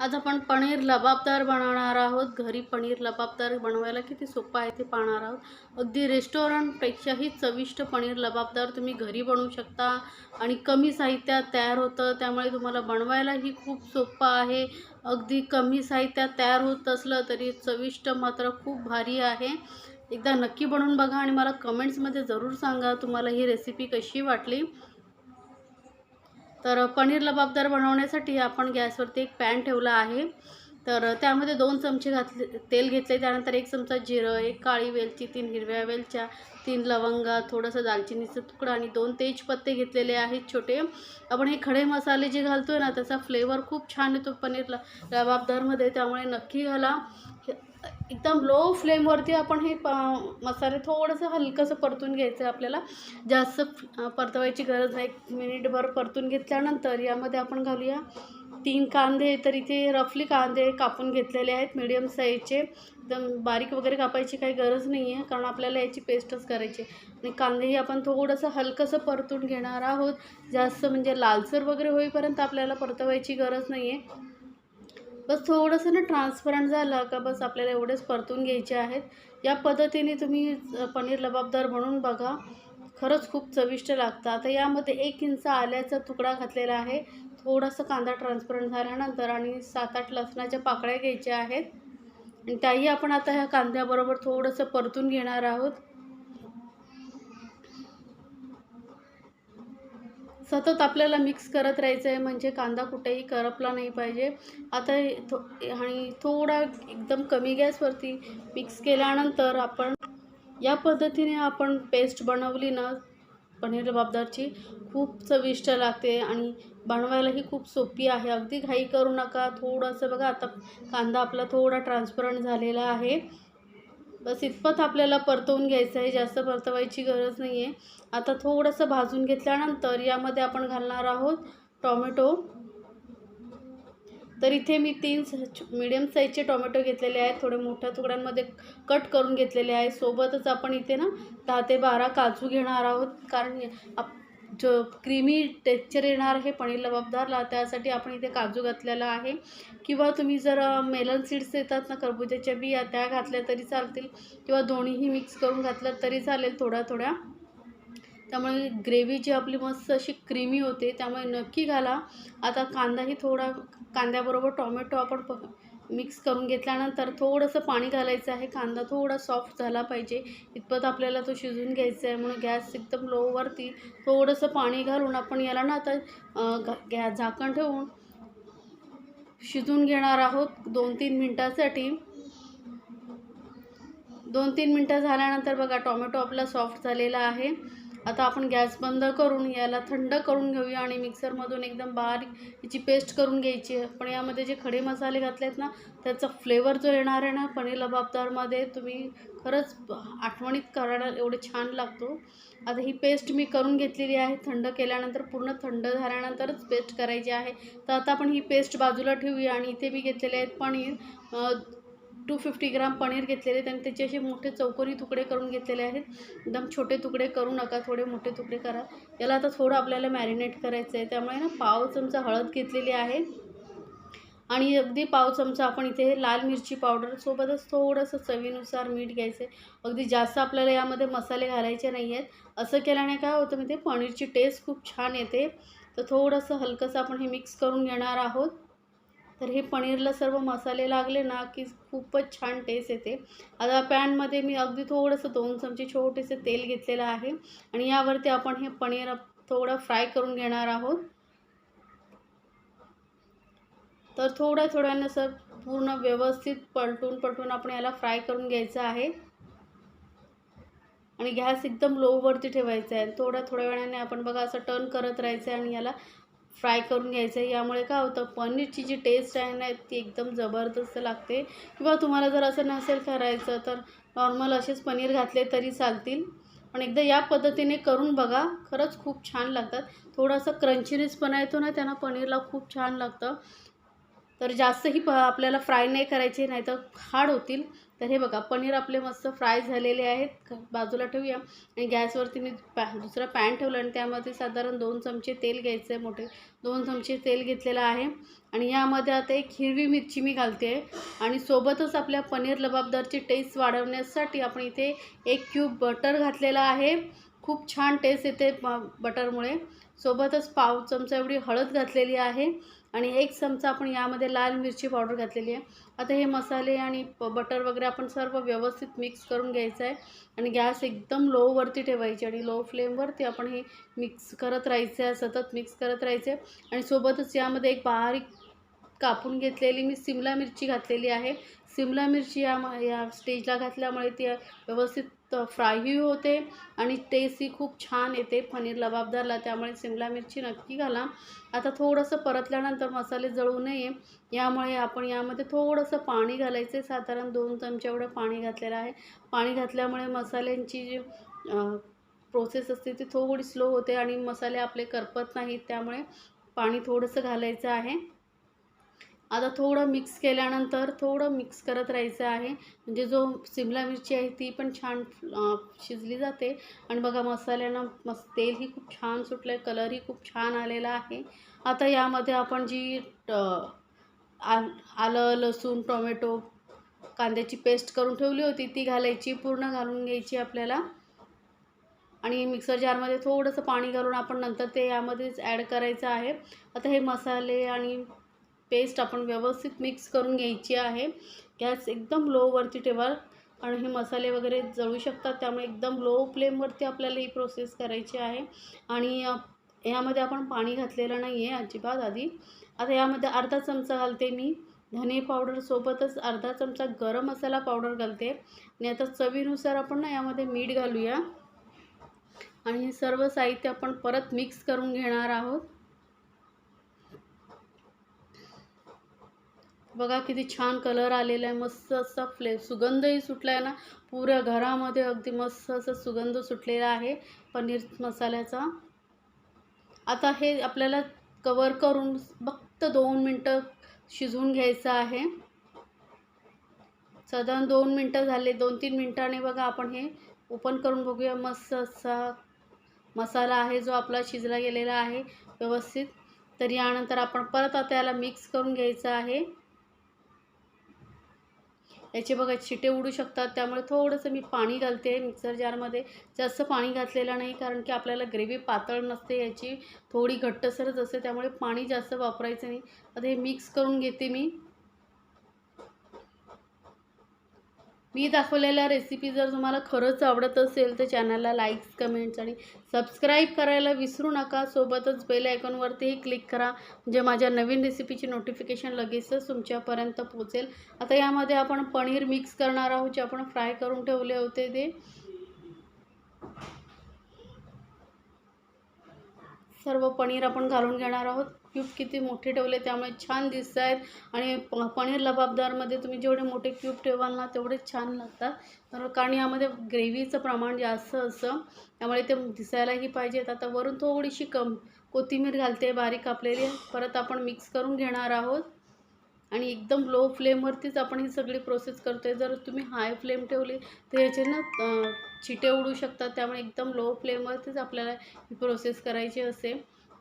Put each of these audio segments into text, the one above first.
आज आपण पनीर लबाबदार बनवणार आहोत. घरी पनीर लबाबदार बनवायला किती सोपं आहे ते पाहणार आहोत. अगदी रेस्टॉरंटपेक्षाही चविष्ट पनीर लबाबदार तुम्ही घरी बनवू शकता आणि कमी साहित्यात तयार होतं त्यामुळे तुम्हाला बनवायलाही खूप सोपं आहे. अगदी कमी साहित्यात तयार होत असलं तरी चविष्ट मात्र खूप भारी आहे. एकदा नक्की बनवून बघा आणि मला कमेंट्समध्ये जरूर सांगा तुम्हाला ही रेसिपी कशी वाटली. तर पनीर लबाबदार बनवण्यासाठी आपण गॅसवरती एक पॅन ठेवला आहे. तर त्यामध्ये दोन चमचे घातले तेल घेतले. त्यानंतर एक चमचा जिरं एक काळी वेलची तीन हिरव्या वेलच्या तीन लवंगा थोडंसं दालचिनीचा तुकडा आणि दोन तेजपत्ते घेतलेले आहेत छोटे. आपण हे खडे मसाले जे घालतो आहे ना त्याचा फ्लेवर खूप छान येतो पनीर ल लबाबदारमध्ये. त्यामुळे नक्की घाला. एकदम लो फ्लेमवरती आपण हे प मसाले थोडंसं हलकंसं परतून घ्यायचं आहे आपल्याला. जास्त परतवायची गरज नाही. एक मिनिटभर परतून घेतल्यानंतर यामध्ये आपण घालूया तीन कांदे. तर इथे रफली कांदे कापून घेतलेले आहेत मीडियम साईजचे एकदम बारीक वगैरे कापायची काही गरज नाही आहे कारण आपल्याला याची पेस्टच करायची आहे. आणि कांदेही आपण थोडंसं हलकंसं परतून घेणार आहोत. जास्त म्हणजे लालसर वगैरे होईपर्यंत आपल्याला परतवायची गरज नाही आहे बस थोडंसं ना ट्रान्सपरंट झालं का बस आपल्याला एवढेच परतून घ्यायचे आहेत. या पद्धतीने तुम्ही पनीर लबाबदार बनवून बघा. खरंच खूप चविष्ट लागतं. आता यामध्ये एक इंच आल्याचा तुकडा घातलेला आहे. थोडासा कांदा ट्रान्सपरंट झाल्यानंतर आणि सात आठ लसणाच्या पाकळ्या घ्यायच्या आहेत. आणि त्याही आपण आता ह्या कांद्याबरोबर थोडंसं परतून घेणार आहोत. सतत आपल्याला मिक्स करत राहायचं आहे म्हणजे कांदा कुठेही करपला नाही पाहिजे. आता थो आणि थोडा एकदम कमी गॅसवरती मिक्स केल्यानंतर आपण या पद्धतीने आपण पेस्ट बनवली ना पनीर लबाबदारची खूप चविष्ट लागते आणि बनवायलाही खूप सोपी आहे. अगदी घाई करू नका. थोडंसं बघा आता कांदा आपला थोडा ट्रान्सपरंट झालेला आहे. बस इतपत आपल्याला परतवून घ्यायचं आहे जास्त परतवायची गरज नाही आहे आता थोडंसं भाजून घेतल्यानंतर यामध्ये आपण घालणार आहोत टॉमॅटो. तर इथे मी तीन मिडियम साईजचे टोमॅटो घेतलेले आहेत. थोडे मोठ्या तुकड्यांमध्ये कट करून घेतलेले आहे. सोबतच आपण इथे ना दहा ते बारा काजू घेणार आहोत. कारण आप जो क्रीमी टेक्चर येणार आहे पनीर लबाबदारला त्यासाठी आपण इथे काजू घातलेला आहे. किंवा तुम्ही जर मेलन सीड्स येतात ना खरबुजाच्या बिया त्या घातल्या तरी चालतील. किंवा दोन्हीही मिक्स करून घातल्या तरी चालेल थोड्या थोड्या त्यामुळे ग्रेव्ही जी आपली मस्त अशी क्रीमी होते त्यामुळे नक्की घाला. आता कांदाही थोडा कांद्याबरोबर टॉमॅटो आपण प मिक्स करून घेतल्यानंतर थोडंसं पाणी घालायचं आहे. कांदा थोडा सॉफ्ट झाला पाहिजे. इतपत आपल्याला तो शिजून घ्यायचा आहे म्हणून गॅस एकदम लोवरती थोडंसं पाणी घालून आपण याला ना आता घ गॅ झाकण ठेवून शिजून घेणार आहोत दोन तीन मिनटासाठी. दोन तीन मिनटं झाल्यानंतर बघा टोमॅटो आपला सॉफ्ट झालेला आहे. आता आपण गॅस बंद करून याला थंड करून घेऊया आणि मिक्सरमधून एकदम बारीक याची पेस्ट करून घ्यायची आहे. पण यामध्ये जे खडे मसाले घातले आहेत ना त्याचा फ्लेवर जो येणार आहे ना पनीर लबाबदारमध्ये तुम्ही खरंच आठवणीत करायला एवढे छान लागतो. आता ही पेस्ट मी करून घेतलेली आहे. थंड केल्यानंतर पूर्ण थंड झाल्यानंतरच पेस्ट करायची आहे. तर आता आपण ही पेस्ट बाजूला ठेवूया आणि इथे मी घेतलेले आहेत paneer. Two fifty gram paneer घेतलेले आहेत आणि त्याचे असे मोठे चौकोनी तुकडे करून घेतलेले आहेत. एकदम छोटे तुकडे करू नका थोडे मोठे तुकडे करा. याला आता थोडं आपल्याला मॅरिनेट करायचं आहे त्यामुळे ना पाव चमचा हळद घेतलेली आहे. आणि अगदी पाव चमचा आपण इथे लाल मिरची पावडर सोबतच थोडंसं चवीनुसार मीठ घ्यायचं आहे. अगदी जास्त आपल्याला यामध्ये मसाले घालायचे नाही आहेत. असं केल्याने काय होतं म्हणजे पनीरची टेस्ट खूप छान येते. तर थोडंसं हलकंसं आपण हे मिक्स करून घेणार आहोत. तर हे पनीरला सर्व मसाले लागले ना की खूपच छान टेस्ट येते. आता पॅनमध्ये मी अगदी थोडंसं दोन चमचे छोटेसे तेल घेतलेलं आहे आणि यावरती आपण हे पनीर थोडं फ्राय करून घेणार आहोत. तर थोड्या थोड्यानं सर पूर्ण व्यवस्थित पलटून पलटून आपण याला फ्राय करून घ्यायचं आहे. आणि गॅस एकदम लोवरती ठेवायचा आहे. थोड्या थोड्या वेळाने आपण बघा असं टर्न करत राहायचं आहे आणि याला फ्राय करून घ्यायचं आहे. यामुळे काय होतं पनीरची जी टेस्ट आहे ना ती एकदम जबरदस्त लागते. किंवा तुम्हाला जर असं नसेल करायचं तर नॉर्मल असेच पनीर घातले तरी चालतील. पण एकदा या पद्धतीने करून बघा. खरंच खूप छान लागतात. थोडासा क्रंचीनेसपणा येतो ना त्यांना पनीरला खूप छान लागतं. तर जास्तही प आपल्याला फ्राय नाही करायचे नाही तर हार्ड होतील. तर हे बघा पनीर आपले मस्त फ्राय झालेले आहेत. बाजूला ठेवूया. आणि गॅसवरती मी पॅ दुसरा पॅन ठेवला आणि त्यामध्ये साधारण दोन चमचे तेल घ्यायचं आहे मोठे. दोन चमचे तेल घेतलेलं आहे. आणि यामध्ये आता एक हिरवी मिरची मी घालते. आणि सोबतच आपल्या पनीर लबाबदारची टेस्ट वाढवण्यासाठी आपण इथे एक क्यूब बटर घातलेला आहे. खूप छान टेस्ट येते बटरमुळे. सोबतच पाव चमचा एवढी हळद घातलेली आहे आणि एक चमचा आपण यामध्ये लाल मिरची पावडर घातलेली आहे. आता हे मसाले आणि प बटर वगैरे आपण सर्व व्यवस्थित मिक्स करून घ्यायचं आहे आणि गॅस एकदम लोवरती ठेवायची आणि लो फ्लेमवरती आपण हे मिक्स करत राहायचं आहे सतत मिक्स करत राहायचे आणि सोबतच यामध्ये एक बारीक कापून घेतलेली मी सिमला मिरची घातलेली आहे. सिमला मिरची या या स्टेजला घातल्यामुळे ती व्यवस्थित तर फ्रायही होते आणि टेस्टही खूप छान येते पनीर लबाबदारला त्यामुळे सिमला मिरची नक्की घाला. आता थोडंसं परतल्यानंतर मसाले जळू नये यामुळे आपण यामध्ये थोडंसं पाणी घालायचं आहे. साधारण दोन चमचे एवढं पाणी घातलेलं आहे. पाणी घातल्यामुळे मसाल्यांची जी प्रोसेस असते ती थोडी स्लो होते आणि मसाले आपले करपत नाहीत त्यामुळे पाणी थोडंसं घालायचं आहे. आता थोडं मिक्स केल्यानंतर थोडं मिक्स करत राहायचं आहे. म्हणजे जो सिमला मिरची आहे ती पण छान शिजली जाते. आणि बघा मसाल्यानं मस् तेलही खूप छान सुटलं आहे कलरही खूप छान आलेला आहे. आता यामध्ये आपण जी ट- आलं लसूण टोमॅटो कांद्याची पेस्ट करून ठेवली होती ती घालायची पूर्ण घालून घ्यायची आपल्याला. आणि मिक्सर जारमध्ये थोडंसं पाणी घालून आपण नंतर ते यामध्येच ॲड करायचं आहे. आता हे मसाले आणि पेस्ट आपण व्यवस्थित मिक्स करून घ्यायची आहे. गॅस एकदम लोवरती ठेवा आणि हे मसाले वगैरे जळू शकतात. त्यामुळे एकदम लो फ्लेमवरती आपल्याला ही प्रोसेस करायची आहे. आणि यामध्ये आपण पाणी घातलेलं नाही आहे अजिबात आधी. आता यामध्ये अर्धा चमचा घालते मी. धने पावडरसोबतच अर्धा चमचा गरम मसाला पावडर घालते. आणि आता चवीनुसार आपण ना यामध्ये मीठ घालूया. आणि हे सर्व साहित्य आपण परत मिक्स करून घेणार आहोत. बघा किती छान कलर आलेला आहे. मस्त असा फ्ले सुगंधही सुटला आहे ना. पुऱ्या घरामध्ये अगदी मस्त असा सुगंध सुटलेला आहे. पनीर मसाल्याचा. आता हे आपल्याला कवर करून फक्त दोन मिनटं शिजवून घ्यायचं आहे. साधारण दोन मिनटं झाले. दोन तीन मिनटाने बघा आपण हे ओपन करून बघूया. मस्त असा मसाला आहे जो आपला शिजला गेलेला आहे. व्यवस्थित. तर यानंतर आपण परत आता याला मिक्स करून घ्यायचं आहे. याचे बघा शिटे उडू शकतात. त्यामुळे थोडंसं मी पाणी घालते मिक्सर जारमध्ये. जास्त पाणी घातलेलं नाही कारण की आपल्याला ग्रेव्ही पातळ नसते याची थोडी घट्टसरच असते त्यामुळे पाणी जास्त वापरायचं नाही. आता हे मिक्स करून घेते मी. मी दाखवलेल्या रेसिपी जर तुम्हाला खरंच आवडत असेल तर चॅनलला लाईक्स कमेंट्स आणि सबस्क्राईब करायला विसरू नका. सोबतच बेल आयकॉनवरतीही क्लिक करा म्हणजे माझ्या नवीन रेसिपीची नोटिफिकेशन लगेचच तुमच्यापर्यंत पोचेल आता यामध्ये आपण पनीर मिक्स करणार आहोत जे आपण फ्राय करून ठेवले होते ते. सर्व पनीर आपण घालून घेणार आहोत. क्यूब किती मोठे ठेवले त्यामुळे छान दिसत आहेत आणि प पनीर लबाबदारमध्ये तुम्ही जेवढे मोठे क्यूब ठेवाल ना तेवढे छान लागतात. तर कारण यामध्ये ग्रेव्हीचं प्रमाण जास्त असं त्यामुळे ते दिसायलाही पाहिजेत आता वरून थोडीशी कम कोथिंबीर घालते बारीक कापलेली. परत आपण मिक्स करून घेणार आहोत. आणि एकदम लो फ्लेमवरतीच आपण ही सगळी प्रोसेस करतो आहे जर तुम्ही हाय फ्लेम ठेवली तर ह्याचे ना चिटे उडू शकतात. त्यामुळे एकदम लो फ्लेमवरतीच आपल्याला ही प्रोसेस करायची असते.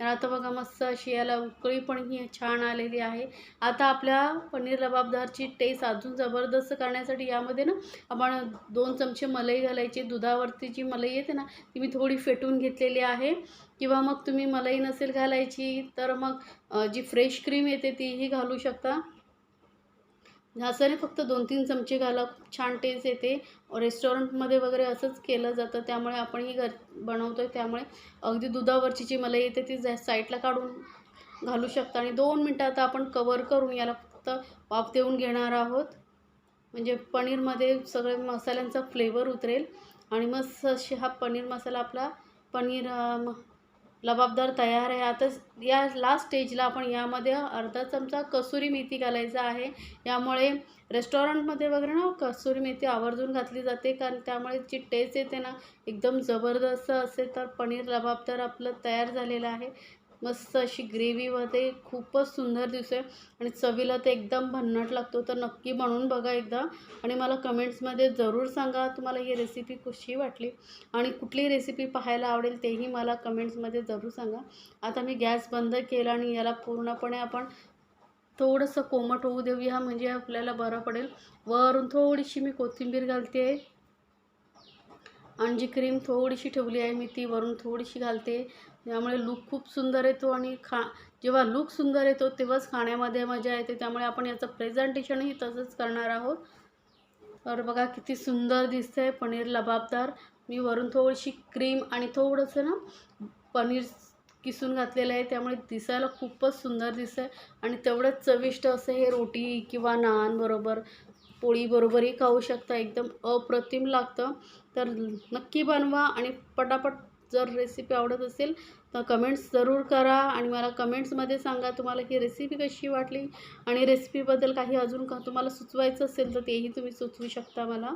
तर आता बघा मस्त अशी याला उकळी पण ही छान आलेली आहे. आता आपल्या पनीर लबाबदारची टेस्ट अजून जबरदस्त करण्यासाठी यामध्ये ना आपण दोन चमचे मलई घालायची. दुधावरती जी मलई येते ना ती मी थोडी फेटून घेतलेली आहे. किंवा मग तुम्ही मलाई नसेल घालायची तर मग जी फ्रेश क्रीम येते तीही घालू शकता. घासाने फक्त दोन तीन चमचे घाला. खूप छान टेस्ट येते. रेस्टॉरंटमध्ये वगैरे असंच केलं जातं. त्यामुळे आपणही घर बनवतो आहे त्यामुळे अगदी दुधावरची जी मलाई येते ती जा साईडला काढून घालू शकता. आणि दोन मिनटं आता आपण कवर करून याला फक्त वाफ देऊन घेणार आहोत. म्हणजे पनीरमध्ये सगळे मसाल्यांचा फ्लेवर उतरेल. आणि मस्त अशी हा पनीर मसाला आपला पनीर लबाबदार तयार आहे. आता या लास्ट स्टेजला आपण यामध्ये अर्धा चमचा कसुरी मेथी घालायचा आहे. यामुळे रेस्टॉरंटमध्ये वगैरे ना कसुरी मेथी आवर्जून घातली जाते. कारण त्यामुळे जी टेस्ट येते ना एकदम जबरदस्त असेल तर पनीर लबाबदार आपलं तयार झालेलं आहे. मस्त अशी ग्रेव्हीमध्ये खूपच सुंदर दिसते आणि चवीला ते एकदम भन्नाट लागतो. तर नक्की बनवून बघा एकदा. आणि मला कमेंट्समध्ये जरूर सांगा तुम्हाला ही रेसिपी कशी वाटली. आणि कुठली रेसिपी पाहायला आवडेल तेही मला कमेंट्समध्ये जरूर सांगा. आता मी गॅस बंद केला आणि याला पूर्णपणे आपण थोडंसं कोमट होऊ देऊया म्हणजे आपल्याला बरं पडेल. वरून थोडीशी मी कोथिंबीर घालते. आणि जी क्रीम थोडीशी ठेवली आहे मी ती वरून थोडीशी घालते. त्यामुळे लूक खूप सुंदर येतो आणि खा जेव्हा लूक सुंदर येतो तेव्हाच खाण्यामध्ये मजा येते. त्यामुळे आपण याचं प्रेझेंटेशनही तसंच करणार आहोत. तर बघा किती सुंदर दिसतंय पनीर लबाबदार. मी वरून थोडीशी क्रीम आणि थोडंसं ना पनीर किसून घातलेलं आहे. त्यामुळे दिसायला खूपच सुंदर दिसतंय. आणि तेवढंच चविष्ट असं हे रोटी किंवा नानबरोबर पोळीबरोबरही खाऊ शकता. एकदम अप्रतिम लागतं. तर नक्की बनवा आणि पटापट जर रेसिपी आवडत असेल तर कमेंट्स जरूर करा आणि मला कमेंट्समध्ये सांगा तुम्हाला ही रेसिपी कशी वाटली आणि रेसिपीबद्दल काही अजून का तुम्हाला सुचवायचं असेल तर तेही तुम्ही सुचवू शकता मला.